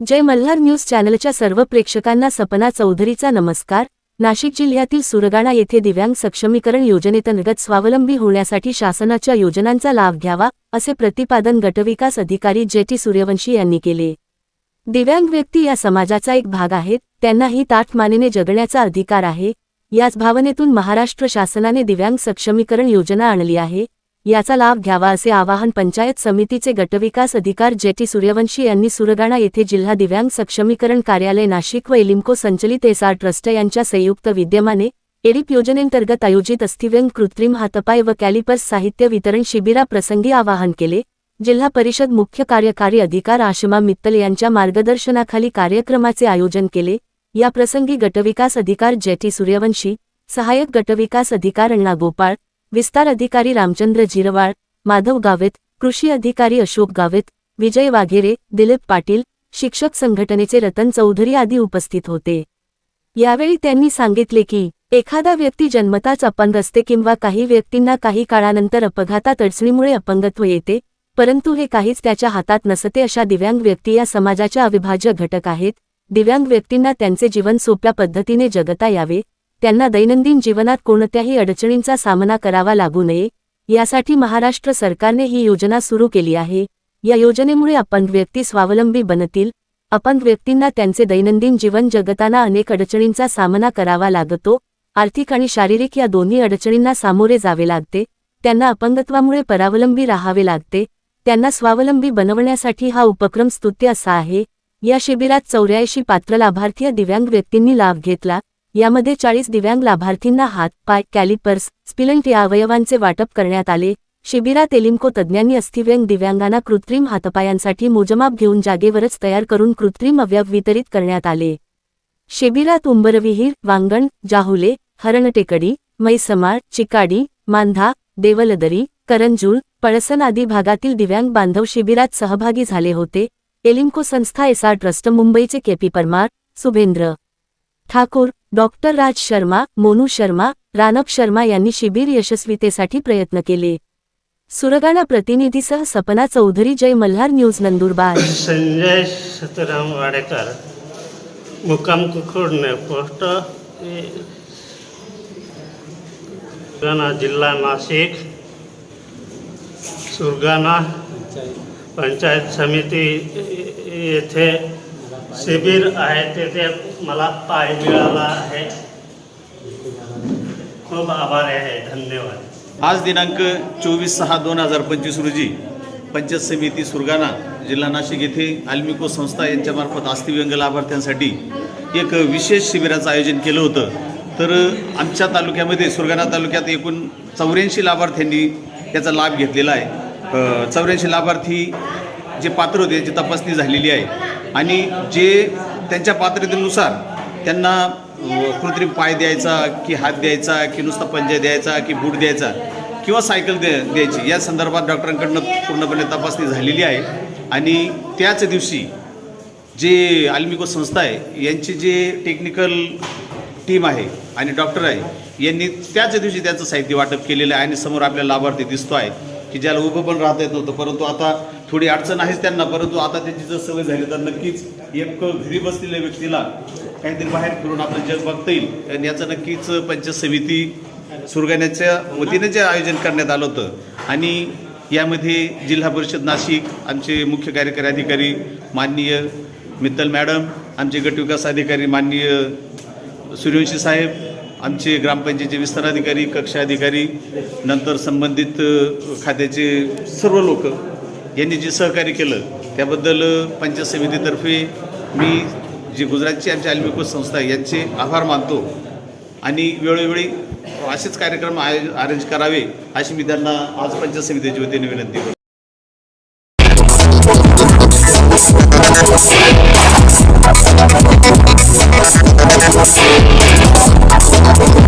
जय Malhar news चॅनलच्या सर्व प्रेक्षकांना सपना चौधरीचा नमस्कार. नाशिक जिल्ह्यातील सुरगाणा येथे दिव्यांग सक्षमीकरण योजनेतंगत स्वावलंबी होण्यासाठी शासनाच्या योजनांचा लाभ घ्यावा असे प्रतिपादन गटविकास अधिकारी जे टी सूर्यवंशी यांनी केले. दिव्यांग व्यक्ती या समाजाचा एक भाग आहेत त्यांनाही ताठ मानेने जगण्याचा अधिकार आहे. याच भावनेतून महाराष्ट्र शासनाने दिव्यांग सक्षमीकरण योजना आणली आहे. याचा लाभ घ्यावा असे आवाहन पंचायत समितीचे गटविकास अधिकार जेटी सूर्यवंशी यांनी सुरगाणा येथे जिल्हा दिव्यांग सक्षमीकरण कार्यालय नाशिक व एलिम्को संचलित एसआर ट्रस्ट यांच्या संयुक्त विद्यमाने एडिप योजनेंतर्गत आयोजित अस्थिव्यंग कृत्रिम हातपाय व कॅलिपर्स साहित्य वितरण शिबिराप्रसंगी आवाहन केले. जिल्हा परिषद मुख्य कार्यकारी अधिकार आशमा मित्तल यांच्या मार्गदर्शनाखाली कार्यक्रमाचे आयोजन केले. या प्रसंगी गटविकास अधिकार जेटी सूर्यवंशी सहाय्यक गटविकास अधिकार अण्णा गोपाळ विस्तार अधिकारी रामचंद्र जिरवाळ माधव गावित कृषी अधिकारी अशोक गावित विजय वाघेरे दिलीप पाटील शिक्षक संघटनेचे रतन चौधरी आदी उपस्थित होते. यावेळी त्यांनी सांगितले की एखादा व्यक्ती जन्मताच अपंग असते किंवा काही व्यक्तींना काही काळानंतर अपघातात अडचणीमुळे अपंगत्व येते परंतु हे काहीच त्याच्या हातात नसते अशा दिव्यांग व्यक्ती या समाजाच्या अविभाज्य घटक आहेत. दिव्यांग व्यक्तींना त्यांचे जीवन सोप्या पद्धतीने जगता यावे त्यांना दैनंदिन जीवनात कोणत्याही अडचणींचा सामना करावा लागू नये. यासाठी महाराष्ट्र सरकारने ही योजना सुरू केली आहे. या योजनेमुळे अपंग व्यक्ती स्वावलंबी बनतील. अपंग व्यक्तींना त्यांचे दैनंदिन जीवन जगताना अनेक अडचणींचा सामना करावा लागतो. आर्थिक आणि शारीरिक या दोन्ही अडचणींना सामोरे जावे लागते. त्यांना अपंगत्वामुळे परावलंबी राहावे लागते. त्यांना स्वावलंबी बनवण्यासाठी हा उपक्रम स्तुत्य असा आहे. या शिबिरात चौऱ्याऐंशी पात्र लाभार्थी दिव्यांग व्यक्तींनी लाभ घेतला. यामध्ये चाळीस दिव्यांग लाभार्थींना हात पाय कॅलिपर्स स्पिलंट या अवयवांचे वाटप करण्यात आले. शिबिरात एलिम्को तज्ज्ञांनी अस्थिव्यंग दिव्यांगांना कृत्रिम हातपायांसाठी मोजमाप घेऊन जागेवरच तयार करून कृत्रिम अवयव वितरित करण्यात आले. शिबिरात उंबरविहीर वांगण जाहुले हरणटेकडी मैसमाळ चिकाडी मांधा देवलदरी करंजूळ पळसन आदी भागातील दिव्यांग बांधव शिबिरात सहभागी झाले होते. एलिम्को संस्था एसआर ट्रस्ट मुंबईचे केपी परमार सुभेंद्र ठाकूर डॉक्टर राज शर्मा मोनू शर्मा रानप शर्मा यांनी शिबिर यशस्वीतेसाठी प्रयत्न केले. सुरगाणा प्रतिनिधीसह सपना चौधरी जय मल्हार न्यूज नंदुरबार. संजय सतराम वाडेकर मुक्काम कुकुडणे पोस्ट सुरगाणा जिल्हा नाशिक सुरगाणा पंचायत समिती येथे शिबिर आहे तेथे मला पाय मिळाला आहे. खूप आभार आहे धन्यवाद. आज दिनांक चोवीस सहा दोन हजार पंचवीस रोजी पंचायत समिती सुरगाणा जिल्हा नाशिक येथे आल्मिको संस्था यांच्यामार्फत अस्थिव्यंग लाभार्थ्यांसाठी एक विशेष शिबिराचं आयोजन केलं होतं. तर आमच्या तालुक्यामध्ये सुरगाणा तालुक्यात एकूण चौऱ्याऐंशी लाभार्थ्यांनी याचा लाभ घेतलेला आहे. चौऱ्याऐंशी लाभार्थी जे पात्र होते याची तपासणी झालेली आहे. आणि जे त्यांच्या पात्रतेनुसार त्यांना कृत्रिम पाय द्यायचा की हात द्यायचा की नुसता पंजा द्यायचा की बूट द्यायचा किंवा सायकल द्या द्यायची या संदर्भात डॉक्टरांकडनं पूर्णपणे तपासणी झालेली आहे. आणि त्याच दिवशी जे आल्मिको संस्था आहे यांची जे टेक्निकल टीम आहे आणि डॉक्टर आहे यांनी त्याच दिवशी त्याचं साहित्य वाटप केलेलं आहे आणि समोर आपल्याला लाभार्थी दिसतो आहे की ज्याला उभं पण राहता येत नव्हतं. परंतु आता थोडी अडचण आहेच त्यांना परंतु आता त्याची जर सवय झाली तर नक्कीच एक घरी बसलेल्या व्यक्तीला काहीतरी बाहेर फिरून आपलं जग बघता येईल. आणि याचं नक्कीच पंचायत समिती सुरगाण्याच्या वतीने जे आयोजन करण्यात आलं होतं. आणि यामध्ये जिल्हा परिषद नाशिक आमचे मुख्य कार्यकारी अधिकारी माननीय मित्तल मॅडम आमचे गटविकास अधिकारी माननीय सूर्यवंशी साहेब आमचे ग्रामपंचायतीचे विस्तार अधिकारी कक्षा अधिकारी नंतर संबंधित खात्याचे सर्व लोक यांनी जे सहकार्य केलं त्याबद्दल पंचायत समितीतर्फे मी जे गुजरातची आमची आल्मिको संस्था आहे यांचे आभार मानतो. आणि वेळोवेळी असेच कार्यक्रम आय अरेंज करावे अशी मी त्यांना आज पंचायत समितीच्या वतीने विनंती करतो.